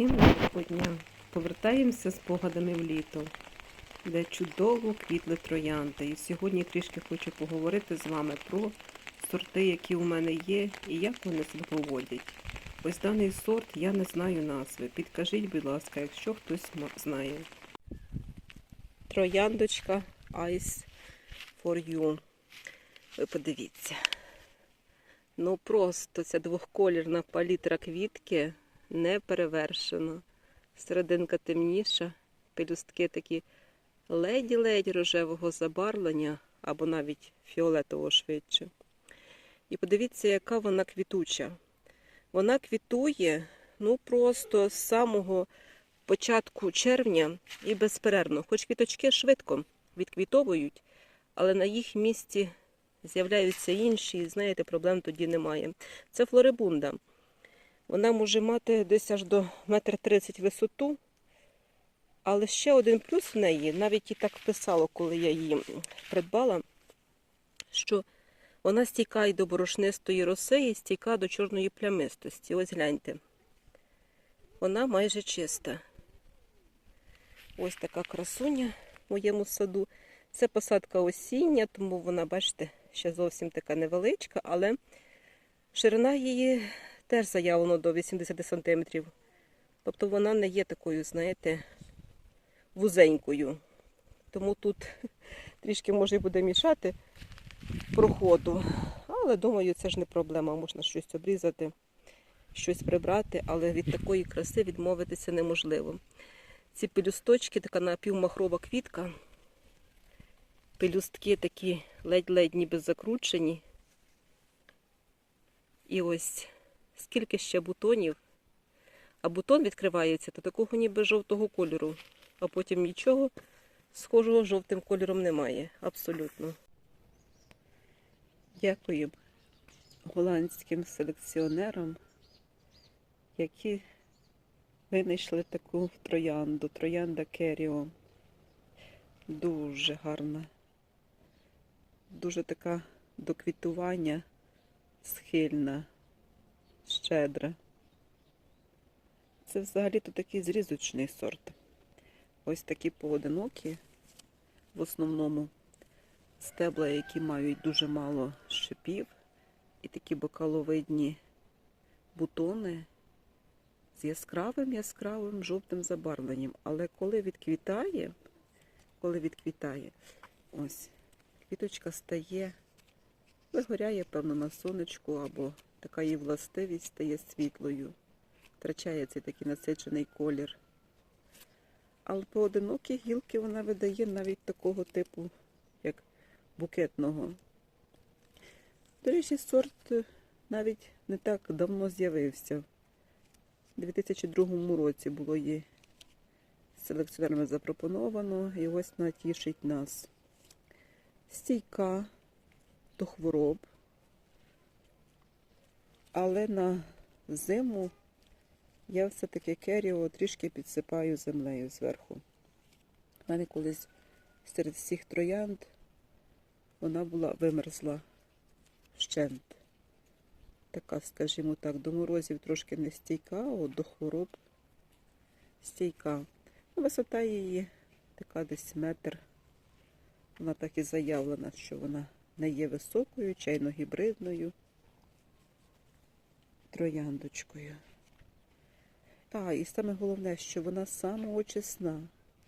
Всім доброго дня! Повертаємося з спогадами в літо, де чудово квітли троянди. І сьогодні трішки хочу поговорити з вами про сорти, які у мене є, і як вони себе поводять. Ось даний сорт я не знаю назви. Підкажіть, будь ласка, якщо хтось знає. Трояндочка Ice for You. Ви подивіться. Ну просто ця двохколірна палітра квітки не перевершена. Серединка темніша, пелюстки такі леді-леді рожевого забарвлення або навіть фіолетового швидше. І подивіться, яка вона квітуча. Вона квітує ну просто з самого початку червня і безперервно. Хоч квіточки швидко відквітовують, але на їх місці з'являються інші, і знаєте, проблем тоді немає. Це флорибунда. Вона може мати десь аж до метр тридцять висоту. Але ще один плюс в неї, навіть і так писало, коли я її придбала, що вона стійка і до борошнистої роси, і стійка до чорної плямистості. Ось гляньте. Вона майже чиста. Ось така красуня в моєму саду. Це посадка осіння, тому вона, бачите, ще зовсім така невеличка, але ширина її теж заявлено до 80 см. Тобто вона не є такою, знаєте, вузенькою. Тому тут трішки може буде мішати проходу. Але думаю, це ж не проблема. Можна щось обрізати, щось прибрати, але від такої краси відмовитися неможливо. Ці пелюсточки, така напівмахрова квітка. Пелюстки такі ледь-ледь ніби закручені. І ось скільки ще бутонів. А бутон відкривається до такого ніби жовтого кольору, а потім нічого схожого жовтим кольором немає. Абсолютно. Дякую голландським селекціонерам, які винайшли таку троянду, троянда Керіо. Дуже гарна. Дуже така до квітування схильна, щедра. Це взагалі-то такий зрізочний сорт. Ось такі поодинокі, в основному стебла, які мають дуже мало шипів, і такі бокаловидні бутони з яскравим яскравим жовтим забарвленням. Але коли відквітає, коли відквітає, ось квіточка стає, вигоряє, певно, на сонечку, або така її властивість стає світлою. Втрачає цей такий насичений колір. Але поодинокі гілки вона видає навіть такого типу, як букетного. До речі, сорт навіть не так давно з'явився. У 2002 році було її селекціонерами запропоновано, і ось вона тішить нас. Стійка до хвороб, але на зиму я все-таки керіо трішки підсипаю землею зверху. У мене колись серед всіх троянд вона була вимерзла щент. Така, скажімо так, до морозів трошки не стійка, а до хвороб стійка. Ну, Висота її така десь метр. Вона так і заявлена, що вона не є високою, чайно-гібридною трояндочкою. А, і саме головне, що вона самоочисна.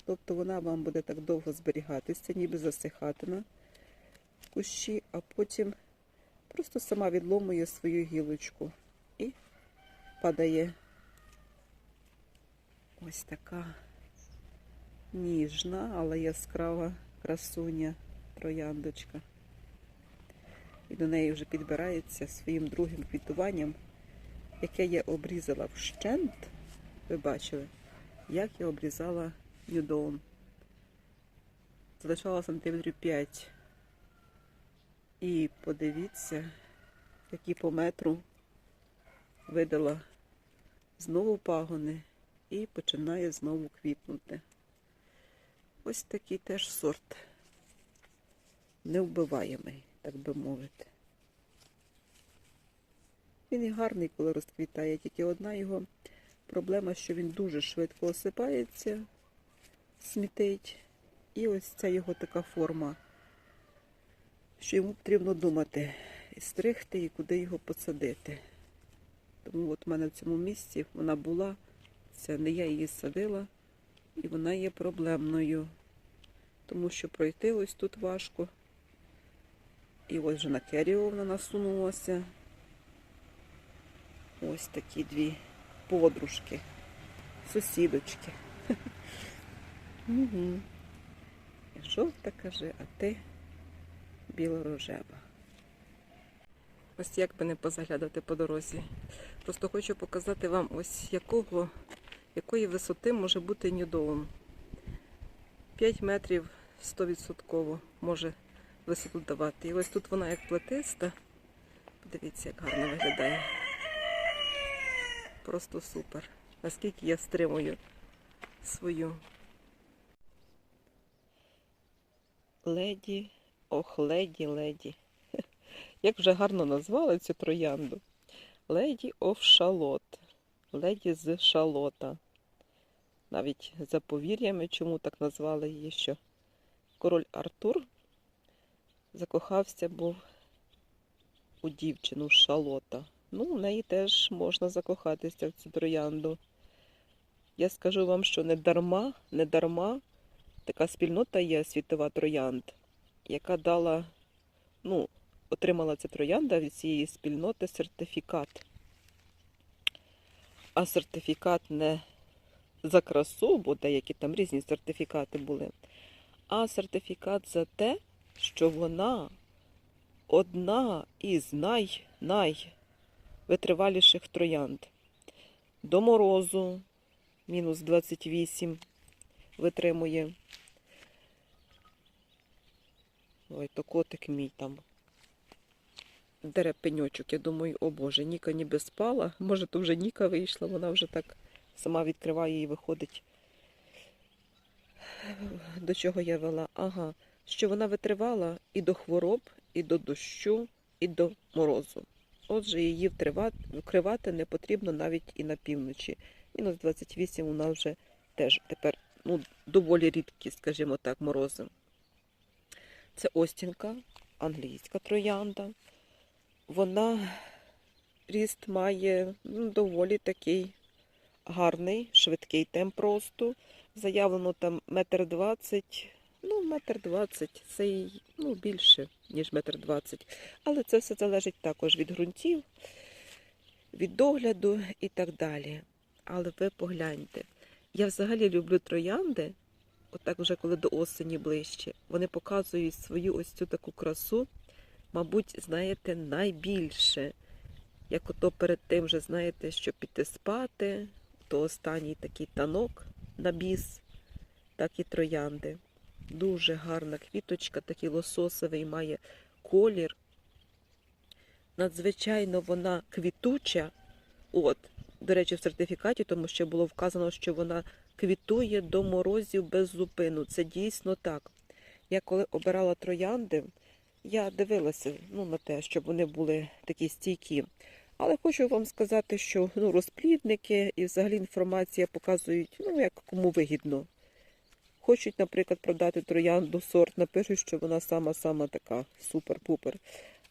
Тобто вона вам буде так довго зберігатися, ніби засихатиме в кущі, а потім просто сама відломує свою гілочку і падає ось така ніжна, але яскрава красуня трояндочка. І до неї вже підбирається своїм другим квітуванням, яке я обрізала вщент. Ви бачили, як я обрізала нюдон. Залишала сантиметрів 5. І подивіться, які по метру видала знову пагони і починає знову квітнути. Ось такий теж сорт невбиваємий, так би мовити. Він і гарний, коли розквітає, тільки одна його Проблема, що він дуже швидко осипається, смітить. І ось ця його така форма, що йому потрібно думати, і стригти і куди його посадити. Тому от в мене в цьому місці вона була, це не я її садила, і вона є проблемною. Тому що пройти ось тут важко. І ось вже на керіо вона насунулася. Ось такі дві подружки, сусідочки. Угу. Жовта каже, а ти білорожева. Ось як би не позаглядати по дорозі. Просто хочу показати вам, ось якого, якої висоти може бути нюдоум. 5 метрів 100% може висоту давати. І ось тут вона як плетиста. Подивіться, як гарно виглядає. Просто супер. Наскільки я стримую свою леді, ох, леді, леді. Як вже гарно назвали цю троянду. Леді оф шалот. Леді з шалота. Навіть за повір'ями, чому так назвали її, що король Артур закохався був у дівчину шалота. Ну, в неї теж можна закохатися в цю троянду. Я скажу вам, що не дарма, не дарма така спільнота є світова троянд, яка дала, ну, отримала ця троянда від цієї спільноти сертифікат. А сертифікат не за красу, бо деякі там різні сертифікати були, а сертифікат за те, що вона одна із най, най витриваліших троянд. До морозу мінус 28 витримує. Ой, то котик мій там. Дере пеньочок. Я думаю, о Боже, Ніка ніби спала. Може, то вже Ніка вийшла, вона вже так сама відкриває і виходить. До чого я вела? Ага, що вона витривала і до хвороб, і до дощу, і до морозу. Отже, її вкривати не потрібно навіть і на півночі. Мінус 28 у нас вже теж тепер ну, доволі рідкі, скажімо так, морози. Це Остінка, англійська троянда. Вона ріст має ну, доволі такий гарний, швидкий темп росту. Заявлено там метр двадцять, ну, метр двадцять, це й, ну, більше, ніж метр двадцять. Але це все залежить також від ґрунтів, від догляду і так далі. Але ви погляньте, я взагалі люблю троянди, отак вже коли до осені ближче. Вони показують свою ось цю таку красу, мабуть, знаєте, найбільше. Як ото перед тим вже, знаєте, що піти спати, то останній такий танок на біс, так і троянди. Дуже гарна квіточка, такий лососовий має колір. Надзвичайно вона квітуча. От, до речі, в сертифікаті, тому що було вказано, що вона квітує до морозів без зупину. Це дійсно так. Я коли обирала троянди, я дивилася ну, на те, щоб вони були такі стійкі. Але хочу вам сказати, що ну, розплідники і взагалі інформація показують, ну, як кому вигідно. Хочуть, наприклад, продати троянду сорт, напишуть, що вона сама-сама така супер-пупер.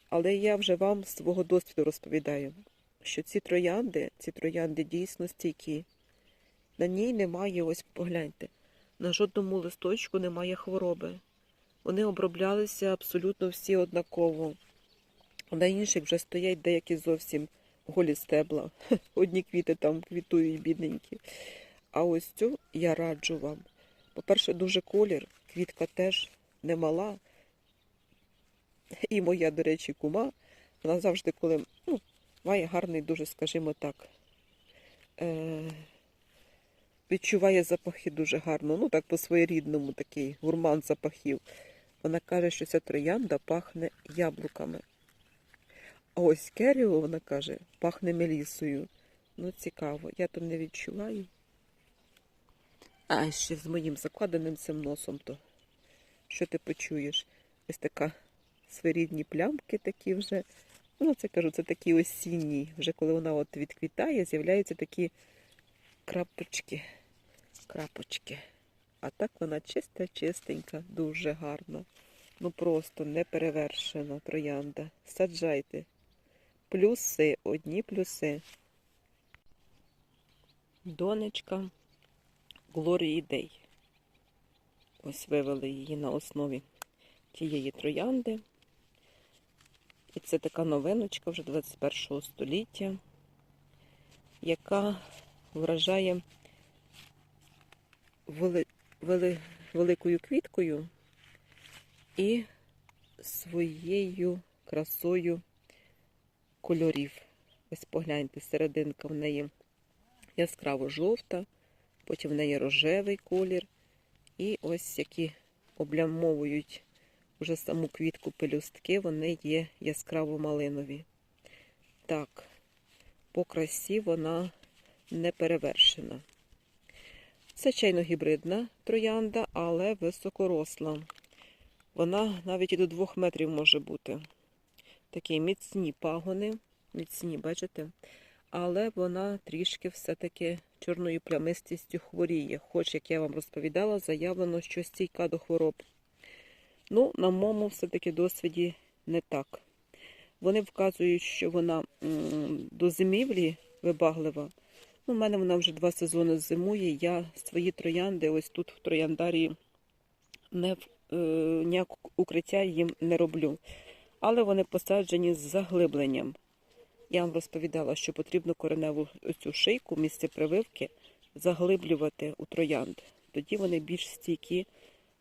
Але я вже вам свого досвіду розповідаю, що ці троянди, ці троянди дійсно стійкі. На ній немає, ось погляньте, на жодному листочку немає хвороби. Вони оброблялися абсолютно всі однаково. На інших вже стоять деякі зовсім голі стебла. Одні квіти там квітують бідненькі. А ось цю я раджу вам. По-перше, дуже колір, квітка теж немала. І моя, до речі, кума, вона завжди, коли ну, має гарний, дуже, скажімо так, е- відчуває запахи дуже гарно. Ну, так по-своєрідному, такий гурман запахів. Вона каже, що ця троянда пахне яблуками. А ось керіо, вона каже, пахне мелісою. Ну, цікаво, я то не відчуваю. А ще з моїм закладеним цим носом, то що ти почуєш? Ось така своєрідні плямки такі вже. Ну, це кажу, це такі осінні. Вже коли вона от відквітає, з'являються такі крапочки, крапочки. А так вона чиста, чистенька, дуже гарна. Ну просто неперевершена троянда. Саджайте. Плюси, одні плюси. Донечка Глорії Дей. Ось вивели її на основі тієї троянди. І це така новиночка вже 21 століття, яка вражає вели, вели, великою квіткою і своєю красою кольорів. Ось погляньте, серединка в неї яскраво жовта, потім в неї рожевий колір. І ось які облямовують уже саму квітку пелюстки, вони є яскраво малинові. Так, по красі вона не перевершена. Це чайно-гібридна троянда, але високоросла. Вона навіть і до двох метрів може бути. Такі міцні пагони, міцні, бачите? Але вона трішки все-таки чорною плямистістю хворіє. Хоч, як я вам розповідала, заявлено, що стійка до хвороб. Ну, на моєму все-таки досвіді не так. Вони вказують, що вона до зимівлі вибаглива. Ну, У мене вона вже два сезони зимує. Я свої троянди ось тут в трояндарії не, е, ніяк укриття їм не роблю. Але вони посаджені з заглибленням. Я вам розповідала, що потрібно кореневу цю шийку, місце прививки, заглиблювати у троянд. Тоді вони більш стійкі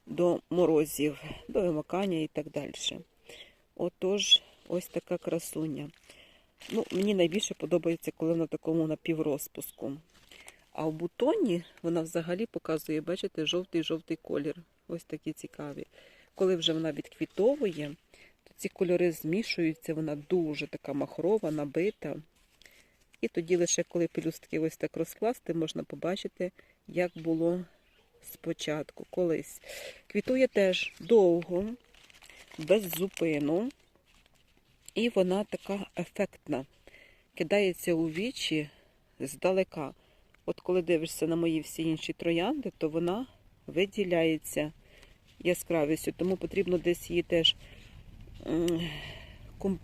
до морозів, до вимикання і так далі. Отож, ось така красуня. Ну, мені найбільше подобається, коли вона такому напіврозпуску. А в бутоні вона взагалі показує, бачите, жовтий-жовтий колір. Ось такі цікаві. Коли вже вона відквітовує, то ці кольори змішуються, вона дуже така махрова, набита. І тоді лише коли пелюстки ось так розкласти, можна побачити, як було спочатку, колись. Квітує теж довго, без зупину. І вона така ефектна. Кидається у вічі здалека. От коли дивишся на мої всі інші троянди, то вона виділяється яскравістю. Тому потрібно десь її теж м, ком-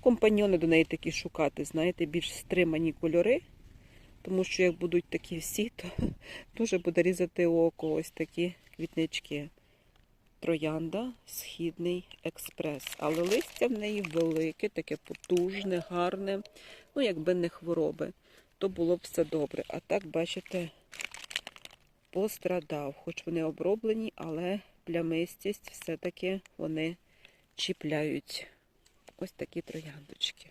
компаньйони до неї такі шукати, знаєте, більш стримані кольори. Тому що як будуть такі всі, то дуже буде різати око ось такі квітнички. Троянда, східний експрес. Але листя в неї велике, таке потужне, гарне. Ну, якби не хвороби, то було б все добре. А так, бачите, пострадав. Хоч вони оброблені, але плямистість все-таки вони чіпляють. Ось такі трояндочки.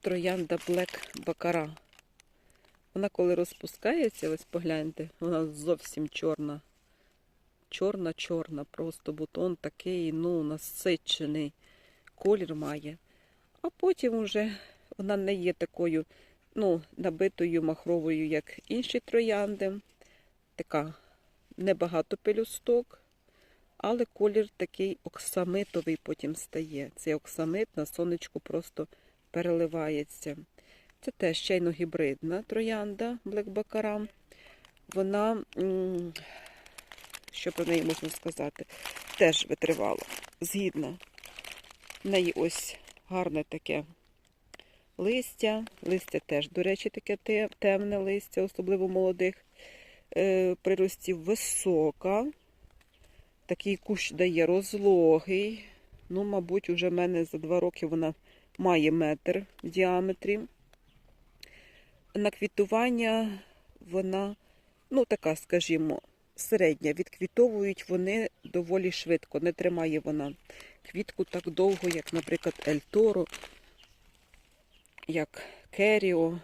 Троянда Black Бакара. Вона коли розпускається, ось погляньте, вона зовсім чорна. Чорна-чорна, просто бутон такий, ну, насичений колір має. А потім вже вона не є такою, ну, набитою махровою, як інші троянди. Така небагато пелюсток, але колір такий оксамитовий потім стає. Цей оксамит на сонечку просто переливається. Це теж чайно-гібридна троянда Black блекбакара. Вона, що про неї можна сказати, теж витривала, згідна. В неї ось гарне таке листя. Листя теж, до речі, таке темне листя, особливо молодих е, приростів, висока. Такий кущ дає розлогий. Ну, мабуть, уже в мене за два роки вона має метр в діаметрі. На квітування вона, ну, така, скажімо, середня. Відквітовують вони доволі швидко, не тримає вона квітку так довго, як, наприклад, Ельторо, як Керіо.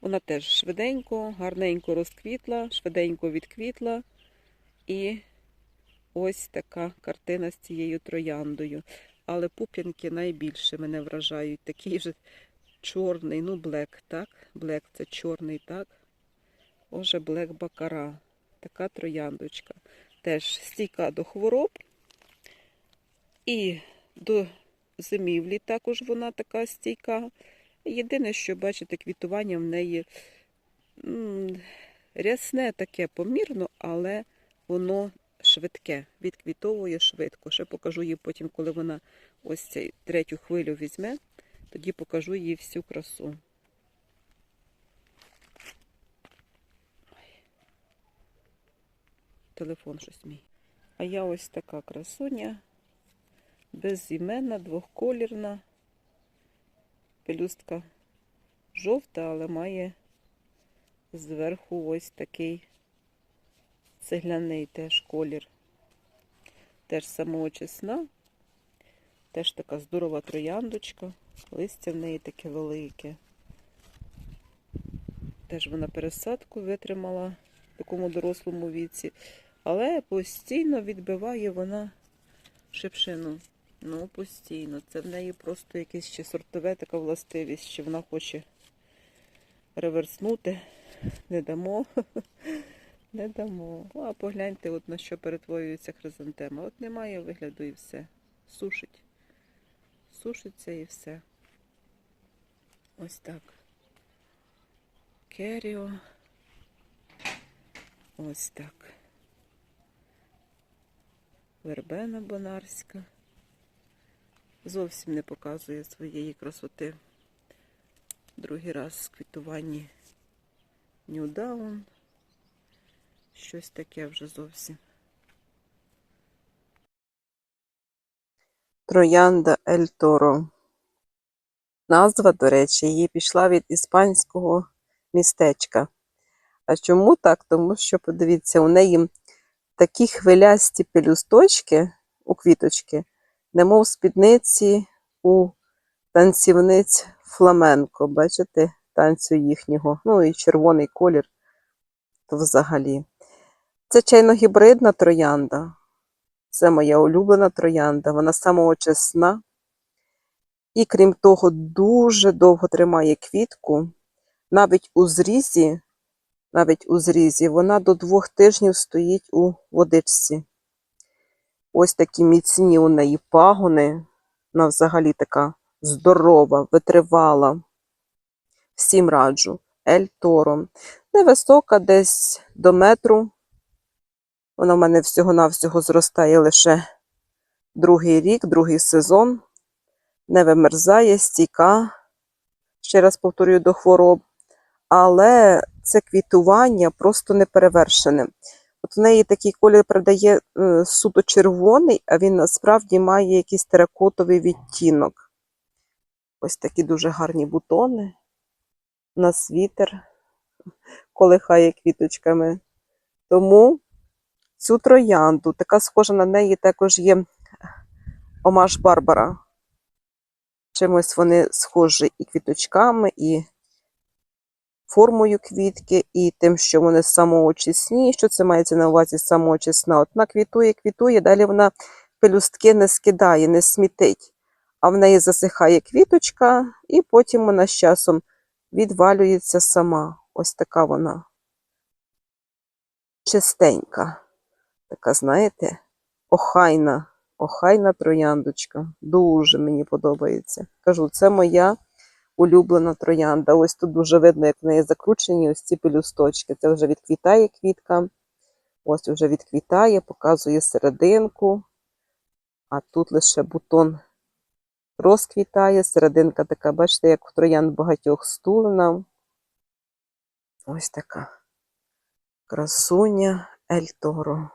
Вона теж швиденько, гарненько розквітла, швиденько відквітла. І ось така картина з цією трояндою. Але пуп'янки найбільше мене вражають. Такий же чорний, ну, блек, так? Блек це чорний, так? Уже блек бакара. Така трояндочка. Теж стійка до хвороб. І до зимівлі також вона така стійка. Єдине, що, бачите, квітування в неї рясне таке помірно, але воно швидке, відквітовує швидко. Ще покажу їй потім, коли вона ось цей третю хвилю візьме, тоді покажу їй всю красу. Телефон щось мій. А я ось така красуня, безіменна, двохколірна. Пелюстка жовта, але має зверху ось такий цегляний теж колір. Теж самоочисна, теж така здорова трояндочка, листя в неї таке велике. Теж вона пересадку витримала в такому дорослому віці, але постійно відбиває вона шипшину. Ну, постійно. Це в неї просто якесь ще сортове така властивість, що вона хоче реверснути. Не дамо. Не дамо. Ну, а погляньте, от на що перетворюється хризантема. От немає вигляду і все. Сушить. Сушиться і все. Ось так. Керіо. Ось так. Вербена бонарська. Зовсім не показує своєї красоти. Другий раз в квітуванні Ньюдаун. Щось таке вже зовсім. Троянда Ель Торо. Назва, до речі, її пішла від іспанського містечка. А чому так? Тому що, подивіться, у неї такі хвилясті пелюсточки у квіточки, немов спідниці у танцівниць фламенко. Бачите, танцю їхнього. Ну і червоний колір то взагалі. Це чайно-гібридна троянда. Це моя улюблена троянда. Вона самоочисна. І крім того, дуже довго тримає квітку. Навіть у зрізі, навіть у зрізі, вона до двох тижнів стоїть у водичці. Ось такі міцні у неї пагони. Вона взагалі така здорова, витривала. Всім раджу. Ель Торо. Невисока, десь до метру. Вона в мене всього-навсього зростає лише другий рік, другий сезон. Не вимерзає, стійка, ще раз повторюю, до хвороб. Але це квітування просто неперевершене. От в неї такий колір передає е, суто червоний, а він насправді має якийсь теракотовий відтінок. Ось такі дуже гарні бутони. У нас вітер колихає квіточками. Тому цю троянду, така схожа на неї також є Омаш Барбара. Чимось вони схожі і квіточками, і формою квітки, і тим, що вони самоочисні. Що це мається на увазі самоочисна? От вона квітує, квітує, далі вона пелюстки не скидає, не смітить, а в неї засихає квіточка, і потім вона з часом відвалюється сама. Ось така вона чистенька. Така, знаєте, охайна, охайна трояндочка. Дуже мені подобається. Кажу, це моя улюблена троянда. Ось тут дуже видно, як в неї закручені ось ці пелюсточки. Це вже відквітає квітка. Ось вже відквітає, показує серединку. А тут лише бутон розквітає. Серединка така, бачите, як в троянд багатьох стулена. Ось така красуня Ель Торо.